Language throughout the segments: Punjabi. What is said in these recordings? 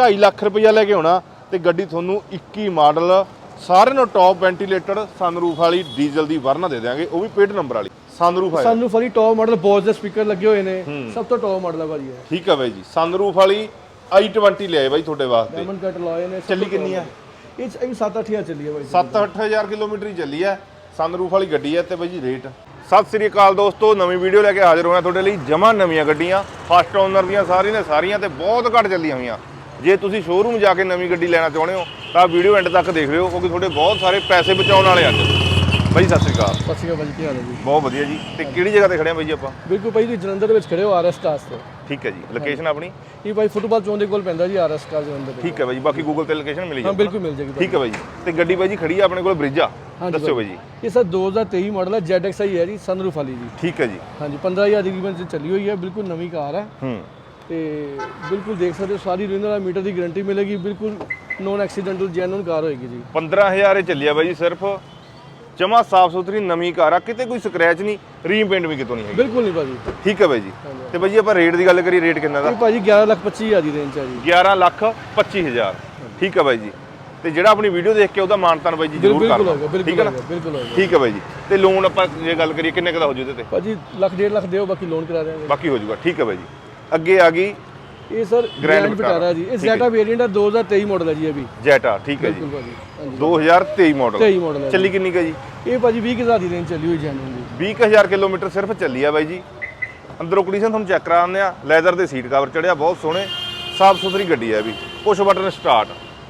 2.5 ਲੱਖ ਰੁਪਈਆ ਲੈ ਕੇ ਆਉਣਾ ਤੇ ਗੱਡੀ ਤੁਹਾਨੂੰ 21 ਮਾਡਲ ਸਾਰਿਆਂ ਨੂੰ ਟੌਪ ਵੈਂਟੀਲੇਟਡ ਸਨਰੂਫ ਵਾਲੀ ਡੀਜ਼ਲ ਦੀ ਵਰਨਾ ਦੇ ਦਿਆਂਗੇ ਉਹ ਵੀ ਪੇਡ ਨੰਬਰ ਵਾਲੀ। ਸਨਰੂਫ ਹੈ ਸਾਨੂੰ ਫਰੀ ਟੌਪ ਮਾਡਲ ਬੋਸ ਦੇ ਸਪੀਕਰ ਲੱਗੇ ਹੋਏ ਨੇ ਸਭ ਤੋਂ ਟੌਪ ਮਾਡਲ ਹੈ ਭਾਜੀ ਇਹ। ਠੀਕ ਹੈ ਬਾਈ ਜੀ। ਸਨਰੂਫ ਵਾਲੀ i20 ਲਿਆਏ ਬਾਈ ਤੁਹਾਡੇ ਵਾਸਤੇ। ਡਾਇਮੰਡ ਕੱਟ ਲਾਏ ਨੇ ਚੱਲੀ ਕਿੰਨੀ ਆ? ਇਹ ਚ ਇਹ 7-8000 ਚੱਲੀ ਹੈ ਭਾਜੀ 7-8000 ਕਿਲੋਮੀਟਰ ਹੀ ਚੱਲੀ ਹੈ ਸਨਰੂਫ ਵਾਲੀ ਗੱਡੀ ਹੈ ਤੇ ਬਾਈ ਜੀ ਰੇਟ ਸਤਿ ਸ੍ਰੀ ਅਕਾਲ ਦੋਸਤੋ ਨਵੀਂ ਵੀਡੀਓ ਲੈ ਕੇ ਹਾਜ਼ਰ ਹੋਇਆ ਤੁਹਾਡੇ ਲਈ ਜਮਾਂ ਨਵੀਆਂ ਗੱਡੀਆਂ। ਫਸਟ ਓਨਰ ਦੀਆਂ ਸਾਰੀਆਂ ਨੇ ਸਾਰੀਆਂ ਤੇ ਬਹੁਤ ਘੱਟ ਚੱਲੀਆਂ ਹੋਈਆਂ। ਜੇ ਤੁਸੀਂ ਸ਼ੋਰੂਮ ਜਾ ਕੇ ਨਵੀਂ ਗੱਡੀ ਲੈਣਾ ਚਾਹੁੰਦੇ ਹੋ ਤਾਂ ਵੀਡੀਓ ਐਂਡ ਤੱਕ ਦੇਖ ਲਿਓ ਕਿਉਂਕਿ ਤੁਹਾਡੇ ਬਹੁਤ ਸਾਰੇ ਪੈਸੇ ਬਚਾਉਣ ਵਾਲੇ ਅੱਜ। ਬਾਈ ਸਤਿ ਸ੍ਰੀ ਅਕਾਲ। ਸਤਿ ਸ਼੍ਰੀ ਅਕਾਲ ਭਾਜੀ ਕੀ ਹਾਲ ਹੈ ਜੀ? ਬਹੁਤ ਵਧੀਆ ਜੀ। ਤੇ ਕਿਹੜੀ ਜਗ੍ਹਾ ਤੇ ਖੜੇ ਆ ਬਾਈ ਜੀ ਆਪਾਂ? ਬਿਲਕੁਲ ਭਾਈ ਤੁਸੀਂ ਜਲੰਧਰ ਦੇ ਵਿੱਚ ਖੜੇ ਹੋ ਆਰਐਸ ਕਾਸ ਤੇ। ਠੀਕ ਹੈ ਜੀ। ਲੋਕੇਸ਼ਨ ਆਪਣੀ? ਇਹ ਭਾਈ ਫੁੱਟਬਾਲ ਚੌਂਕ ਦੇ ਕੋਲ ਪੈਂਦਾ ਜੀ ਆਰਐਸ ਕਾਸ ਜਲੰਧਰ ਠੀਕ ਹੈ ਬਾਈ ਜੀ ਬਾਕੀ ਗੂਗਲ ਤੇ ਲੋਕੇਸ਼ਨ ਮਿਲੀ ਹਾਂ ਜਾਊ ਬਿਲਕੁਲ ਮਿਲ ਜਾਏਗੀ ਠੀਕ ਹੈ ਬਾਈ ਜੀ। ਤੇ ਗੱਡੀ ਬਾਈ ਜੀ ਖੜੀ ਆ ਆਪਣੇ ਕੋਲ ਬ੍ਰਿਜਾ ਦੱਸਿਓ ਬਾਈ। ਜੀ। ਇਹ ਸਰ 2023 ਮਾਡਲ ਹੈ ZXi ਹੈ ਜੀ ਸਨਰੂਫ ਵਾਲੀ ਜੀ। ਠੀਕ ਹੈ ਜੀ। ਹਾਂਜੀ 15000 ਦੀ 'ਚ ਚੱਲੀ ਹੋਈ ਹੈ ਬਿਲਕੁਲ ਨਵੀਂ ਕਾਰ ਹੈ। ਹੂੰ। ਤੇ ਬਿਲਕੁਲ ਦੇਖ ਸਕਦੇ ਹੋ ਸਾਰੀ ਰੀਨਲ ਮੀਟਰ ਦੀ ਗਾਰੰਟੀ ਮਿਲੇਗੀ ਬਿਲਕੁਲ ਨੋਨ ਐਕਸੀਡੈਂਟਲ ਜੈਨੂਨ ਕਾਰ ਹੋਏਗੀ ਜੀ। 15000 ਇਹ ਚੱਲਿਆ ਬਾਈ ਜੀ ਸਿਰਫ। ਜਮਾ ਸਾਫ਼ ਸੁਥਰੀ ਨਵੀਂ ਕਾਰ ਆ ਕਿਤੇ ਕੋਈ ਸਕ੍ਰੈਚ ਨਹੀਂ ਰੀਪੇਂਟ ਵੀ ਕਿਤੋਂ ਨਹੀਂ ਹੈਗੀ। ਬਿਲਕੁਲ ਨਹੀਂ ਭਾਜੀ। ਠੀਕ ਹੈ ਬਾਈ ਜੀ। ਤੇ ਬਾਈ ਜੀ ਆਪਾਂ ਰੇਟ ਦੀ ਗੱਲ ਕਰੀਏ ਰੇਟ ਕਿੰਨਾ ਦਾ? ਭਾਜੀ 11 ਲੱਖ 25000 ਦੀ ਰੇਂਜ ਹੈ ਜੀ। 11 ਲੱਖ 25000 ਠੀਕ ਹੈ ਬਾਈ ਜੀ। ਤੇ ਜਿਹੜਾ ਆਪਣੀ ਵੀਡੀਓ ਦੇਖ ਕੇ ਉਹਦਾ ਮਾਨਤਾਨ ਬਾਈ ਜੀ ਜ਼ਰੂਰ ਕਰ ਠੀਕ ਬਿਲਕੁਲ ਹੈ ਨਾ? ਬਿਲਕੁਲ ਹੋਗਾ ਠੀਕ ਹੈ ਬਾਈ ਜੀ। ਤੇ ਲੋਨ ਆਪਾਂ ਜੇ ਗੱਲ ਕਰੀਏ ਕਿੰਨੇ ਕੁ ਦਾ ਹੋ ਜੂ ਤੇ? ਭਾਜੀ ਲੱਖ ਡੇਢ ਲੱਖ ਦਿਓ ਬਾਕੀ ਲੋਨ ਕਰਾ ਦਿਆਂਗੇ। ਬਾਕੀ ਹੋ ਜੂਗਾ। ਠੀਕ ਹੈ ਬਾਈ ਜੀ। ਅੱਗੇ ਆ ਗਈ। ਇਹ ਸਰ ਗ੍ਰੈਂਡ ਵਿਟਾਰਾ ਜੀ। ਇਹ ਜ਼ੈਟਾ ਵੇਰੀਐਂਟ ਹੈ 2023 ਮਾਡਲ ਹੈ ਜੀ ਇਹ ਵੀ। ਜੈਟਾ ਠੀਕ ਹੈ ਜੀ। ਬਿਲਕੁਲ ਭਾਜੀ ਹਾਂਜੀ। 2023 ਮਾਡਲ 23 ਮਾਡਲ ਹੈ ਚੱਲੀ ਕਿੰਨੀ ਕੁ ਜੀ? ਇਹ ਭਾਜੀ 20000 ਦੀ ਰੇਂਜ ਚੱਲੀ ਹੋਈ ਜੈਨੂਨ ਦੀ 20000 ਕਿਲੋਮੀਟਰ ਸਿਰਫ ਚੱਲੀ ਆ ਬਾਈ ਜੀ। ਅੰਦਰੋਂ ਕੰਡੀਸ਼ਨ ਤੁਹਾਨੂੰ ਚੈੱਕ ਕਰਾ ਦਿੰਦੇ ਆ ਲੈਦਰ ਦੇ ਸੀਟ ਕਵਰ ਚੜਿਆ ਬਹੁਤ ਸੋਹਣੇ ਸਾਫ਼ ਸੁਥਰੀ ਗੱਡੀ ਆ ਵੀ। ਪੁਸ਼ ਬਟਨ ਸਟਾਰਟ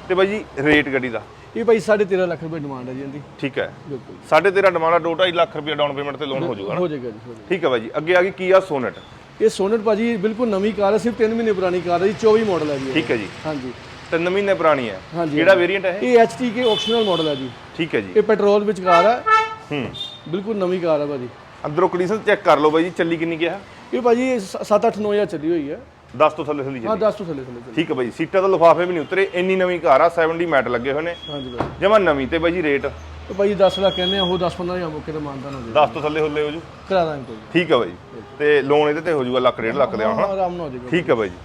ਤੇ ਬਾਈ ਜੀ ਰੇਟ ਗੱਡੀ ਦਾ। ਇਹ ਭਾਈ 13.5 ਲੱਖ ਰੁਪਏ ਡਿਮਾਂਡ ਹੈ ਜੀ ਇਹਦੀ। ਠੀਕ ਹੈ। ਬਿਲਕੁਲ। ਸਾਢੇ ਤੇਰਾ ਡਿਮਾਂਡ ਆ 2.5 ਲੱਖ ਰੁਪਏ ਡਾਊਨ ਪੇਮੈਂਟ ਤੇ ਲੋਨ ਹੋ ਜਾਊਗਾ ਹੋ ਜਾਏਗਾ ਜੀ ਹੋ ਠੀਕ ਹੈ ਬਾਈ ਜੀ ਅੱਗੇ ਆ ਗਈ ਕੀਆ ਸੋਨਟ ਇਹ ਸੋਨਟ ਭਾਜੀ ਬਿਲਕੁਲ ਨਵੀਂ ਕਾਰ ਹੈ ਸਿਰਫ 3 ਮਹੀਨੇ ਪੁਰਾਣੀ ਕਾਰ ਹੈ ਜੀ 24 ਮਾਡਲ ਹੈ ਜੀ। ਠੀਕ ਹੈ ਜੀ। ਹਾਂਜੀ। ਤਿੰਨ ਮਹੀਨੇ ਪੁਰਾਣੀ ਹੈ। ਹਾਂਜੀ। ਕਿਹੜਾ ਵੇਰੀਐਂਟ ਹੈ ਇਹ? ਇਹ HTK ਆਪਸ਼ਨਲ ਮਾਡਲ ਹੈ ਜੀ। ਠੀਕ ਹੈ ਜੀ। ਇਹ ਪੈਟਰੋਲ ਵਿੱਚ ਕਾਰ ਹੈ। ਹੂੰ। ਬਿਲਕੁਲ ਨਵੀਂ ਕਾਰ ਹੈ ਭਾਜੀ। ਅੰਦਰੋਂ ਕੰਡੀਸ਼ਨ ਚੈੱਕ ਕਰ ਲਓ ਬਾਈ ਜੀ ਚੱਲੀ ਕਿੰਨੀ ਗਿਆ ਇਹ ਭਾਜੀ 7 8 9000 ਚੱਲੀ ਹੋਈ ਹੈ। 10 ਤੋਂ ਥੱਲੇ ਥੱਲੇ ਹਾਂ ਚੱਲੀ 10 ਤੋਂ ਥੱਲੇ ਥੱਲੇ ਚੱਲੀ। ਠੀਕ ਹੈ ਬਾਈ ਸੀਟਾਂ ਤੋਂ ਲਿਫਾਫੇ ਵੀ ਨਹੀਂ ਉਤਰੇ ਇੰਨੀ ਨਵੀਂ ਕਾਰ ਆ 70 ਮੈਟ ਲੱਗੇ ਹੋਏ ਨੇ। ਹਾਂਜੀ ਭਾਜੀ। ਜਮਾ ਨਵੀਂ ਤੇ ਬਾਈ ਜੀ ਰੇਟ ਤੇ ਭਾਜੀ 10 ਲੱਖ ਕਹਿੰਦੇ ਆ ਉਹ 10 15000 ਮੌਕੇ ਤੇ ਮਾਨਤਾ ਨਾ ਦੇ 10 ਤੋਂ ਥੱਲੇ ਹੁੱਲੇ ਹੋ ਜੂ ਕਰਾ ਦਾਂਗੇ ਕੋਈ। ਠੀਕ ਹੈ ਬਾਈ। ਤੇ ਲੋਨ ਇਹਦੇ ਤੇ ਹੋ ਜਾਊਗਾ ਲੱਖ ਡੇਢ ਲੱਖ ਦੇ ਹਾਂ ਆਰਾਮ ਨਾਲ ਹੋ ਜਾਏਗਾ ਠੀਕ ਹੈ ਬਾਈ ਜੀ।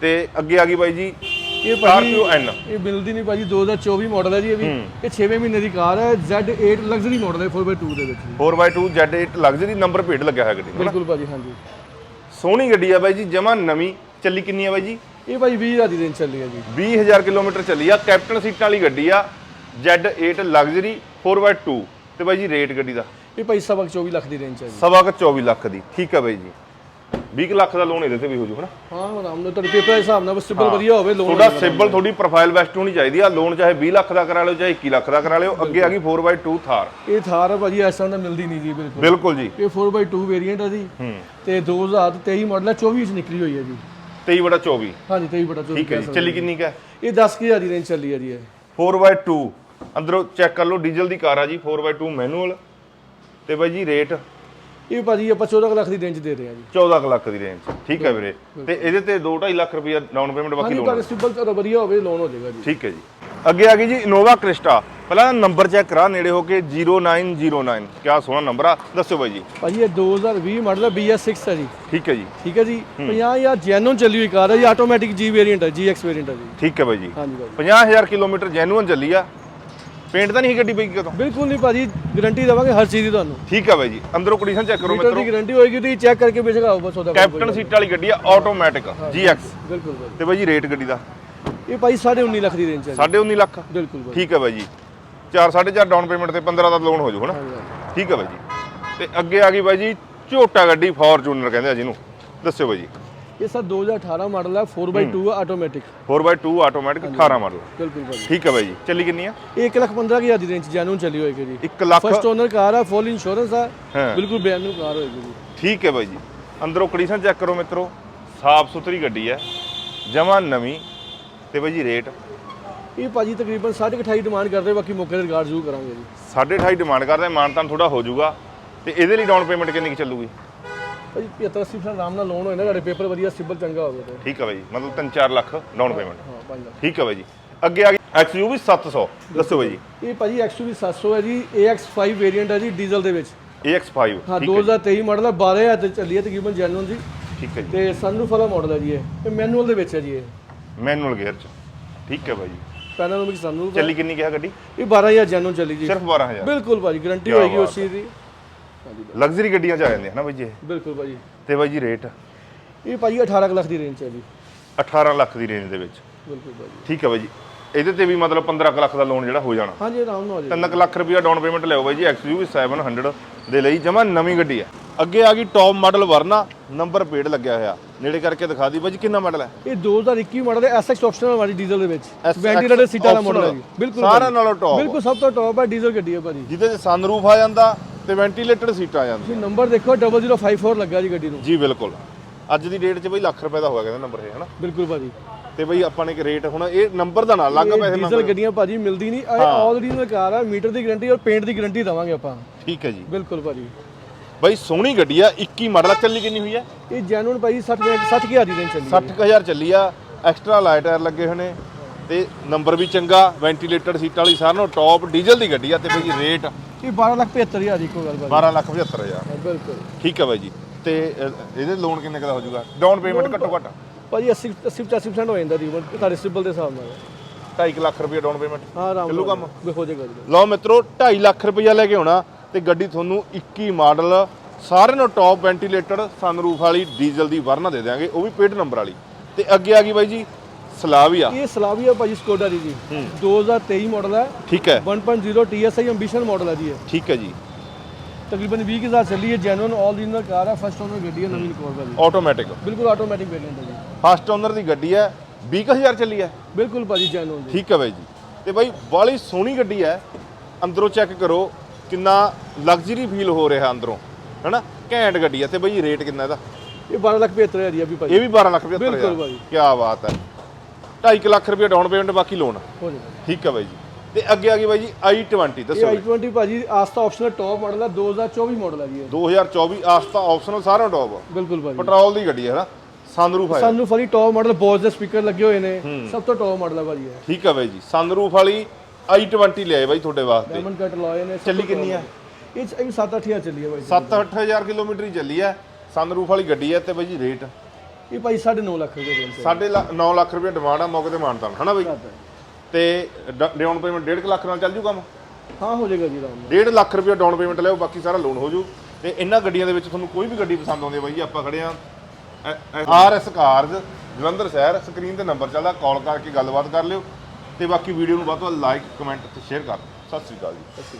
ਤੇ ਅੱਗੇ ਆ ਗਈ ਬਾਈ ਜੀ ਇਹ ਭਾਜੀ Scorpio N ਇਹ ਮਿਲਦੀ ਨਹੀਂ ਭਾਜੀ 2024 ਮਾਡਲ ਹੈ ਜੀ ਇਹ ਵੀ। ਇਹ 6ਵੇਂ ਮਹੀਨੇ ਦੀ ਕਾਰ ਹੈ Z8 ਲਗਜ਼ਰੀ ਮਾਡਲ ਹੈ 4x2 ਦੇ ਵਿੱਚ ਜੀ। 4x2 Z8 luxury number plate ਲੱਗਿਆ ਹੋਇਆ ਗੱਡੀ ਬਿਲਕੁਲ ਭਾਜੀ ਹਾਂਜੀ। ਸੋਹਣੀ ਗੱਡੀ ਆ ਬਾਈ ਜੀ ਜਮਾ ਨਵੀਂ। ਚੱਲੀ ਕਿੰਨੀ ਆ ਬਾਈ ਜੀ? ਇਹ ਭਾਜੀ 20000 ਦੀ ਰੇਂਜ ਚੱਲੀ ਹੈ ਜੀ। 20000 ਕਿਲੋਮੀਟਰ ਚੱਲੀ ਆ ਕੈਪਟਨ ਸੀਟਾਂ ਵਾਲੀ ਗੱਡੀ ਆ। Z8 ਲਗਜ਼ਰੀ 4x2 ਤੇ ਬਾਈ ਜੀ ਰੇਟ ਗੱਡੀ ਦਾ? ਇਹ ਭਾਈ ਸਵਾ ਕੁ 24 ਲੱਖ ਦੀ ਰੇਂਜ ਹੈ ਜੀ। ਸਵਾ ਕੁ 24 ਲੱਖ ਦੀ। ਠੀਕ ਹੈ ਬਾਈ ਜੀ। 20 ਲੱਖ ਦਾ ਲੋਨ ਇਹਦੇ ਤੇ ਵੀ ਹੋ ਜੂ ਹਨਾ? ਹਾਂ ਆਰਾਮ ਨਾਲ ਤੁਹਾਡੇ ਪੇਪਰ ਦੇ ਹਿਸਾਬ ਨਾਲ ਸਿਬਲ ਵਧੀਆ ਹੋਵੇ ਲੋਨ ਤੁਹਾਡਾ ਸਿਬਲ ਤੁਹਾਡੀ ਪ੍ਰੋਫਾਈਲ ਬੈਸਟ ਹੋਣੀ ਚਾਹੀਦੀ ਆ। ਲੋਨ ਚਾਹੇ 20 ਲੱਖ ਦਾ ਕਰਾ ਲਿਓ ਚਾਹੇ 21 ਲੱਖ ਦਾ ਕਰਾ ਲਿਓ। ਅੱਗੇ ਆ ਗਈ 4x2 ਥਾਰ। ਇਹ ਥਾਰ ਭਾਜੀ ਇਸ ਤਰ੍ਹਾਂ ਦਾ ਮਿਲਦੀ ਨਹੀਂ ਜੀ ਬਿਲਕੁਲ। ਬਿਲਕੁਲ ਜੀ। ਇਹ 4x2 ਵੇਰੀਐਂਟ ਹੈ ਜੀ। ਹੂੰ। ਤੇ 2023 ਮਾਡਲ ਹੈ 24 ਵਿੱਚ ਨਿਕਲੀ ਹੋਈ ਹੈ ਜੀ। 23 ਬੜਾ 24 ਹਾਂਜੀ 23 ਬਟਾ 24 ਠੀਕ ਹੈ ਚੱਲੀ ਕਿੰਨੀ ਕਾ ਇਹ 10000 ਦੀ ਰੇਂਜ ਚੱਲੀ ਹੈ ਜੀ ਇਹ। 4x2 ਅੰਦਰੋਂ ਚੈੱਕ ਕਰ ਲਓ ਡੀਜ਼ਲ ਦੀ ਕਾਰ ਆ ਜੀ 4x2 ਮੈਨੂਅਲ ਤੇ ਬਾਈ ਜੀ ਰੇਟ ਇਹ ਭਾਜੀ ਆਪਾਂ 14 ਲੱਖ ਦੀ ਰੇਂਜ ਦੇ ਰਹੇ ਹਾਂ ਜੀ। 14 ਕੁ ਲੱਖ ਦੀ ਰੇਂਜ ਠੀਕ ਹੈ ਵੀਰੇ। ਤੇ ਇਹਦੇ ਤੇ 2.5 ਲੱਖ ਰੁਪਏ ਡਾਊਨ ਪੇਮੈਂਟ ਬਾਕੀ ਹਾਂਜੀ ਲੋਨ ਤੁਹਾਡੇ ਸਿਬਲ ਵਧੀਆ ਹੋਵੇ ਲੋਨ ਹੋ ਜਾਏਗਾ ਜੀ। ਠੀਕ ਹੈ ਜੀ। ਅੱਗੇ ਆ ਗਈ ਜੀ ਇਨੋਵਾ ਕ੍ਰਿਸਟਾ ਪਹਿਲਾਂ ਨੰਬਰ ਚੈੱਕ ਕਰਾ ਨੇੜੇ ਹੋ ਕੇ 0909 ਕਿਆ ਸੋਹਣਾ ਨੰਬਰ ਆ ਦੱਸਿਓ ਬਾਈ ਜੀ। ਭਾਜੀ ਇਹ 2020 ਮਾਡਲ ਹੈ BS6 ਹੈ ਜੀ। ਠੀਕ ਹੈ ਜੀ। ਠੀਕ ਹੈ ਜੀ? 50000 ਜੈਨੂਨ ਚੱਲੀ ਹੋਈ ਕਾਰ ਹੈ ਜੀ ਆਟੋਮੈਟਿਕ G ਵੇਰੀਐਂਟ ਹੈ GX ਵੇਰੀਐਂਟ ਹੈ ਜੀ। ਠੀਕ ਹੈ ਬਾਈ ਜੀ। ਹਾਂਜੀ ਭਾਜੀ 50000 ਕਿਲੋਮੀਟਰ ਜੈਨੂਅਨ ਚੱਲੀ ਆ। ਪੇਂਟ ਤਾਂ ਨਹੀਂ ਗੱਡੀ ਪਈ ਕਿਤੋਂ ਬਿਲਕੁਲ ਨਹੀਂ ਭਾਜੀ ਗਾਰੰਟੀ ਦੇਵਾਂਗੇ ਹਰ ਚੀਜ਼ ਦੀ ਤੁਹਾਨੂੰ। ਠੀਕ ਹੈ ਬਾਈ ਜੀ ਅੰਦਰੋਂ ਕੰਡੀਸ਼ਨ ਚੈੱਕ ਕਰੋ ਮਿੱਤਰੋ ਦੀ ਗਾਰੰਟੀ ਹੋਏਗੀ ਤੁਸੀਂ ਚੈੱਕ ਕਰਕੇ ਬੇਸ਼ੱਕ ਆਓ ਬਸ ਉਹਦਾ ਕੈਪਟਨ ਸੀਟ ਵਾਲੀ ਗੱਡੀ ਆ ਆਟੋਮੈਟਿਕ GX ਬਿਲਕੁਲ ਤੇ ਬਾਈ ਜੀ ਰੇਟ ਗੱਡੀ ਦਾ? ਇਹ ਭਾਈ 19.5 ਲੱਖ ਦੀ ਰੇਂਜ ਹੈ ਜੀ। 19.5 ਲੱਖ ਬਿਲਕੁਲ ਠੀਕ ਹੈ ਬਾਈ ਜੀ 4 4.5 ਡਾਊਨ ਪੇਮੈਂਟ ਤੇ 15 ਦਾ ਲੋਨ ਹੋ ਜਾਊ ਹਨਾ। ਠੀਕ ਹੈ ਬਾਈ ਜੀ ਤੇ ਅੱਗੇ ਆ ਗਈ ਬਾਈ ਜੀ ਝੋਟਾ ਗੱਡੀ ਫੋਰਚੂਨਰ ਕਹਿੰਦੇ ਆ ਜਿਹਨੂੰ। ਦੱਸਿਓ ਬਾਈ ਜੀ ਇਹ ਸਰ 2018 ਮਾਡਲ ਹੈ 4x2 automatic 4x2 automatic 18 model. ਬਿਲਕੁਲ ਭਾਜੀ। ਠੀਕ ਹੈ ਬਾਈ ਜੀ। ਚੱਲੀ ਕਿੰਨੀ ਆ? ਇਹ 1 ਲੱਖ 15 ਹਜ਼ਾਰ ਦੀ ਰੇਂਜ ਜੈਨੂਨ ਚੱਲੀ ਹੋਏਗੀ ਜੀ। 1 ਲੱਖ ਫਸਟ ਓਨਰ ਕਾਰ ਹੈ ਫੁੱਲ ਇੰਸ਼ੋਰੈਂਸ ਹਾਂ। ਬਿਲਕੁਲ ਬ੍ਰਾਂਡ ਨਿਊ ਕਾਰ ਹੋਏਗੀ ਜੀ। ਠੀਕ ਹੈ ਬਾਈ ਜੀ। ਅੰਦਰੋਂ ਕੰਡੀਸ਼ਨ ਚੈੱਕ ਕਰੋ ਮਿੱਤਰੋ। ਸਾਫ਼ ਸੁਥਰੀ ਗੱਡੀ ਹੈ। ਜਮਾ ਨਵੀਂ। ਤੇ ਬਾਈ ਜੀ ਰੇਟ ਇਹ ਭਾਜੀ ਤਕਰੀਬਨ 28.5 ਡਿਮਾਂਡ ਕਰਦੇ ਬਾਕੀ ਮੌਕੇ ਤੇ ਰਿਗਾਰਡ ਜ਼ਰੂਰ ਕਰਾਂਗੇ ਜੀ। 2.5 ਡਿਮਾਂਡ ਕਰਦੇ ਮਾਨਤਾਨ ਥੋੜਾ ਹੋ ਜਾਊਗਾ। ਤੇ ਇਹਦੇ ਲਈ ਡਾਊਨ ਪੇਮੈਂਟ ਕਿੰਨੀ ਕੁ ਚੱਲੂਗੀ? ਭਾਜੀ 75 80% ਆਰਾਮ ਨਾਲ ਲੋਨ ਹੋਏ ਨਾ ਤੁਹਾਡੇ ਪੇਪਰ ਵਧੀਆ ਸਿਬਲ ਚੰਗਾ ਹੋਵੇ ਤੇ। ਠੀਕ ਹੈ ਬਾਈ ਮਤਲਬ 3-4 ਲੱਖ ਡਾਊਨ ਪੇਮੈਂਟ ਹਾਂ 5 ਲੱਖ। ਠੀਕ ਹੈ ਬਾਈ ਜੀ। ਅੱਗੇ ਆ ਗਈ XUV 700 ਦੱਸੋ ਬਾਈ ਜੀ। ਇਹ ਭਾਜੀ XUV 700 ਹੈ ਜੀ AX5 ਵੇਰੀਐਂਟ ਹੈ ਜੀ ਡੀਜ਼ਲ ਦੇ ਵਿੱਚ। AX5 ਹਾਂ ਠੀਕ ਹੈ 2023 ਮਾਡਲ ਹੈ 12000 ਤੇ ਚੱਲੀ ਹੈ ਤਕਰੀਬਨ ਜੈਨੂਨ ਜੀ। ਠੀਕ ਹੈ ਜੀ। ਤੇ ਸਨਰੂਫ ਵਾਲਾ ਮਾਡਲ ਹੈ ਜੀ ਇਹ। ਇਹ ਮੈਨੂਅਲ ਦੇ ਵਿੱਚ ਹੈ ਜੀ ਇਹ। ਮੈਨੂਅਲ ਗੇਅਰ ਚ। ਠੀਕ ਹੈ ਬਾਈ ਜੀ। ਪੈਨਾਨੋਮਿਕ ਸਨਰੂਫ ਚੱਲੀ ਕਿੰਨੀ ਕਿਹਾ ਗੱਡੀ? ਇਹ 12000 ਜੈਨੂਨ ਚੱਲੀ ਜੀ। ਸਿਰਫ 12000 ਬਿਲਕੁਲ ਭਾਜੀ ਗਾਰੰਟੀ ਹੋਏਗੀ ਉਸ ਚੀਜ਼ ਦੀ। ਲਗਜ਼ਰੀ ਗੱਡੀਆਂ ਚ ਆ ਜਾਂਦੀਆਂ ਨਾ ਬਾਈ ਜੀ ਇਹ। ਬਿਲਕੁਲ ਭਾਜੀ। ਤੇ ਬਾਈ ਜੀ ਰੇਟ ਇਹ ਭਾਜੀ 18 ਕੁ ਲੱਖ ਦੀ ਰੇਂਜ ਹੈ ਜੀ। 18 ਲੱਖ ਦੀ ਰੇਂਜ ਦੇ ਵਿੱਚ। ਬਿਲਕੁਲ ਭਾਜੀ। ਠੀਕ ਹੈ ਬਾਈ ਜੀ। ਇਹਦੇ ਤੇ ਵੀ ਮਤਲਬ 15 ਕੁ ਲੱਖ ਦਾ ਲੋਨ ਜਿਹੜਾ ਹੋ ਜਾਣਾ। ਹਾਂਜੀ ਆਰਾਮ ਨਾਲ ਹੋ ਜਾਏਗਾ। 3 ਲੱਖ ਰੁਪਇਆ ਡਾਊਨ ਪੇਮੈਂਟ ਲਿਓ ਬਾਈ ਜੀ XUV 700 ਦੇ ਲਈ ਜਮਾ ਨਵੀਂ ਗੱਡੀ ਹੈ। ਅੱਗੇ ਆ ਗਈ top model Verna number plate ਲੱਗਿਆ ਹੋਇਆ। ਨੇੜੇ ਕਰਕੇ ਦਿਖਾ ਦੀ ਬਾਈ ਜੀ ਕਿੰਨਾ ਮਾਡਲ ਹੈ? ਇਹ 2021 ਮਾਡਲ ਹੈ SX ਆਪਸ਼ਨਲ ਵਾਲੀ ਡੀਜ਼ਲ ਦੇ ਵਿੱਚ। SX ਵੈਂਟੀਲੇਟਰ ਸੀਟਾਂ ਦਾ ਮਾਡਲ ਹੈ ਜੀ। ਬਿਲਕੁਲ ਸਾਰਿਆਂ ਭਾਜੀ। ਨਾਲੋਂ top। ਬਿਲਕੁਲ ਸਭ ਤੋਂ ਟੌਪ ਹੈ ਡੀਜ਼ਲ ਗੱਡੀ ਹੈ ਭਾਜੀ। ਜਿਹਦੇ 'ਚ ਸਨਰੂਫ ਆ ਜਾਂਦਾ ਤੇ ਵੈਂਟੀਲੇਟਡ ਸੀਟਾਂ ਆ ਜਾਂਦੀਆਂ ਨੰਬਰ ਦੇਖੋ 0054 ਲੱਗਾ ਜੀ ਗੱਡੀ ਨੂੰ। ਜੀ ਬਿਲਕੁਲ। ਅੱਜ ਦੀ ਡੇਟ 'ਚ ਬਈ ਲੱਖ ਰੁਪਏ ਦਾ ਹੋਇਆ ਕਹਿੰਦਾ ਨੰਬਰ ਇਹ ਹਨਾ? ਬਿਲਕੁਲ ਭਾਜੀ। ਤੇ ਬਈ ਆਪਾਂ ਨੇ ਇੱਕ ਰੇਟ ਹੁਣ ਇਹ ਨੰਬਰ ਦਾ ਨਾ ਅਲੱਗ ਪੈਸੇ ਡੀਜ਼ਲ ਮੰਗਦੇ ਗੱਡੀਆਂ ਭਾਜੀ ਮਿਲਦੀ ਨਹੀਂ। ਇਹ ਆਲ ਡੀਜ਼ਲ ਕਾਰ ਹੈ ਮੀਟਰ ਦੀ ਗਾਰੰਟੀ ਔਰ ਪੇਂਟ ਦੀ ਗਾਰੰਟੀ ਦਵਾਂਗੇ ਆਪਾਂ। ਠੀਕ ਹੈ ਜੀ। ਬਿਲਕੁਲ ਭਾਜੀ। ਬਈ ਸੋਹਣੀ ਗੱਡੀ ਆ 21 ਮਾਡਲ ਆ, ਚੱਲੀ ਕਿੰਨੀ ਹੋਈ ਹੈ ਇਹ ਜੈਨੂਨ ਭਾਜੀ 60 60000 ਦੀ ਰੇਂਜ ਚੱਲੀ ਹੈ 60000 ਚੱਲੀ ਆ ਐਕਸਟਰਾ ਲਾਈਟ ਟਾਇਰ ਲੱਗੇ ਹੋਏ ਨੇ ਤੇ ਨੰਬਰ ਵੀ ਚੰਗਾ ਵੈਂਟੀਲੇਟਡ ਸੀਟਾਂ ਵਾਲੀ ਸਾਰਿਆਂ ਨਾਲੋਂ ਟੌਪ ਡੀਜ਼ਲ ਦੀ ਗੱਡੀ ਆ ਤੇ ਬਈ ਰੇਟ ਇਹ 12 ਲੱਖ 75000 ਦੀ ਇੱਕੋ ਗੱਲ ਭਾਜੀ 12 ਲੱਖ 75000 ਹਾਂ, ਬਿਲਕੁਲ। ਠੀਕ ਹੈ ਬਾਈ ਜੀ। ਤੇ ਅ, ਇਹਦੇ ਲੋਨ ਕਿੰਨੇ ਕੁ ਦਾ ਹੋ ਜਾਊਗਾ? ਡਾਊਨ ਪੇਮੈਂਟ ਘੱਟੋ ਘੱਟ? ਭਾਜੀ 80 80 85% ਹੋ ਜਾਂਦਾ ਦੀ ਤੁਹਾਡੇ ਸਿਬਲ ਦੇ ਹਿਸਾਬ ਨਾਲ। 2.5 ਲੱਖ ਰੁਪਏ ਡਾਊਨ ਪੇਮੈਂਟ ਹਾਂ ਆਰਾਮ ਚੱਲੂ ਨਾਲ। ਕੰਮ? ਵੀ ਹੋ ਜਾਏਗਾ ਜੀ ਲਓ ਮਿੱਤਰੋ 2.5 ਲੱਖ ਰੁਪਇਆ ਲੈ ਕੇ ਆਉਣਾ ਤੇ ਗੱਡੀ ਤੁਹਾਨੂੰ 21 ਮਾਡਲ ਸਾਰਿਆਂ ਨੂੰ ਟੌਪ ਵੈਂਟੀਲੇਟਡ ਸਨਰੂਫ ਵਾਲੀ ਡੀਜ਼ਲ ਦੀ ਵਰਨਾ ਦੇ ਦਿਆਂਗੇ ਉਹ ਵੀ ਪੇਡ ਨੰਬਰ ਵਾਲੀ। ਤੇ ਅੱਗੇ ਆ ਗਈ ਬਾਈ ਜੀ ਸਲਾਵੀਆ? ਇਹ ਸਲਾਵੀਆ ਭਾਜੀ ਸਕੋਡਾ ਦੀ ਜੀ। 2023 ਮਾਡਲ ਹੈ। ਠੀਕ ਹੈ। 1.0 TSI ਐਂਬੀਸ਼ਨ ਮਾਡਲ ਹੈ ਜੀ ਇਹ। ਠੀਕ ਹੈ ਜੀ। ਤਕਰੀਬਨ 20000 ਚੱਲੀ ਹੈ। ਜੈਨੂਨ ਆਲ ਰੀਜਨਲ ਕਾਰ ਹੈ। ਫਸਟ ਓਨਰ ਗੱਡੀ ਹੈ ਨਵੀਂ ਕੋਰ ਭਾਜੀ ਆਟੋਮੈਟਿਕ ਬਿਲਕੁਲ ਆਟੋਮੈਟਿਕ ਵੇਰੀਐਂਟ ਹੈ ਜੀ। ਫਸਟ ਓਨਰ ਦੀ ਗੱਡੀ ਹੈ। 20000 ਚੱਲੀ ਹੈ। ਬਿਲਕੁਲ ਭਾਜੀ ਜੈਨੂਨ ਠੀਕ ਹੈ ਬਾਈ ਜੀ। ਤੇ ਬਾਈ ਬਾਲੀ ਸੋਹਣੀ ਗੱਡੀ ਹੈ। ਅੰਦਰੋਂ ਚੈੱਕ ਕਰੋ ਕਿੰਨਾ ਲਗਜ਼ਰੀ ਫੀਲ ਹੋ ਰਿਹਾ ਅੰਦਰੋਂ। ਹੈਨਾ? ਘੈਂਟ ਗੱਡੀ ਹੈ। ਤੇ ਬਾਈ ਰੇਟ ਕਿੰਨਾ ਇਹਦਾ? ਇਹ 12 ਲੱਖ 75000 ਦੀ ਹੈ ਵੀ ਭਾਜੀ। ਇਹ ਵੀ 12 ਲੱਖ 75 ਬਿਲਕੁਲ ਬਾਈ। ਕੀ ਬਾਤ ਹੈ। 2.5 ਲੱਖ ਰੁਪਏ ਡਾਊਨ ਪੇਮੈਂਟ ਬਾਕੀ ਲੋਨ ਹੋ ਜਾਏਗਾ। ਠੀਕ ਹੈ ਬਾਈ ਜੀ। ਤੇ ਅੱਗੇ ਆ ਗਈ ਬਾਈ ਜੀ i20 ਇਹ ਦੱਸੋ i20 ਭਾਜੀ ਆਸਤਾ ਆਪਸ਼ਨਲ ਟੌਪ ਮਾਡਲ ਹੈ 2024 ਮਾਡਲ ਹੈ ਜੀ ਇਹ। 2024 ਆਸਤਾ ਆਪਸ਼ਨਲ ਸਾਰਾ ਟੌਪ ਬਿਲਕੁਲ ਭਾਜੀ। ਪੈਟਰੋਲ ਦੀ ਗੱਡੀ ਹੈ ਨਾ ਸਨਰੂਫ ਹੈ ਸਾਨੂੰ ਫਰੀ ਟੌਪ ਮਾਡਲ ਬੋਜ਼ ਦੇ ਸਪੀਕਰ ਲੱਗੇ ਹੋਏ ਨੇ। ਸਭ ਤੋਂ ਟੌਪ ਮਾਡਲ ਹੈ ਭਾਜੀ ਇਹ। ਠੀਕ ਹੈ ਬਾਈ ਜੀ। ਸਨਰੂਫ ਵਾਲੀ i20 ਲਿਆਏ ਬਾਈ ਤੁਹਾਡੇ ਵਾਸਤੇ। ਡਾਇਮੰਡ ਕੱਟ ਲਾਏ ਨੇ ਚੱਲੀ ਕਿੰਨੀ ਹੈ? ਇਹ 'ਚ- ਇਹ ਵੀ 7-8000 ਚੱਲੀ ਹੈ ਭਾਈ 7-8000 ਕਿਲੋਮੀਟਰ ਹੀ ਚੱਲੀ ਹੈ ਸਨਰੂਫ ਵਾਲੀ ਗੱਡੀ ਹੈ ਤੇ ਬਾਈ ਜੀ ਰੇਟ ਇਹ ਭਾਈ 9.5 ਲੱਖ ਰੁਪਏ ਰੇਂਜ ਹੈ ਸਾਢੇ 9 ਲੱਖ ਰੁਪਏ ਡਿਮਾਂਡ ਆ ਮੌਕੇ ਤੇ ਮਾਨਤਾਨ ਹਨਾ ਬਾਈ? ਤੇ ਡਾਊਨ ਪੇਮੈਂਟ 1.5 ਲੱਖ ਨਾਲ ਚੱਲ ਜੂ ਕੰਮ? ਹਾਂ ਹੋ ਜਾਏਗਾ ਜੀ ਆਰਾਮ ਨਾਲ। 1.5 ਲੱਖ ਰੁਪਏ ਡਾਊਨ ਪੇਮੈਂਟ ਲਿਓ ਬਾਕੀ ਸਾਰਾ ਲੋਨ ਹੋ ਜੂ। ਤੇ ਇਹਨਾਂ ਗੱਡੀਆਂ ਦੇ ਵਿੱਚ ਤੁਹਾਨੂੰ ਕੋਈ ਵੀ ਗੱਡੀ ਪਸੰਦ ਆਉਂਦੀ ਹੈ ਬਾਈ ਆਪਾਂ ਖੜੇ ਆ ਆਰ ਐਸ ਕਾਰਜ਼ ਜਲੰਧਰ ਸ਼ਹਿਰ ਸਕਰੀਨ ਤੇ ਨੰਬਰ ਚੱਲਦਾ ਕਾਲ ਕਰਕੇ ਗੱਲਬਾਤ ਕਰ ਲਿਓ। ਤੇ ਬਾਕੀ ਵੀਡੀਓ ਨੂੰ ਵੱਧ ਤੋਂ ਵੱਧ ਲਾਈਕ ਕਮੈਂਟ ਤੇ ਸ਼ੇਅਰ ਕਰ ਸਤਿ ਸ੍ਰੀ ਅਕਾਲ ਜੀ।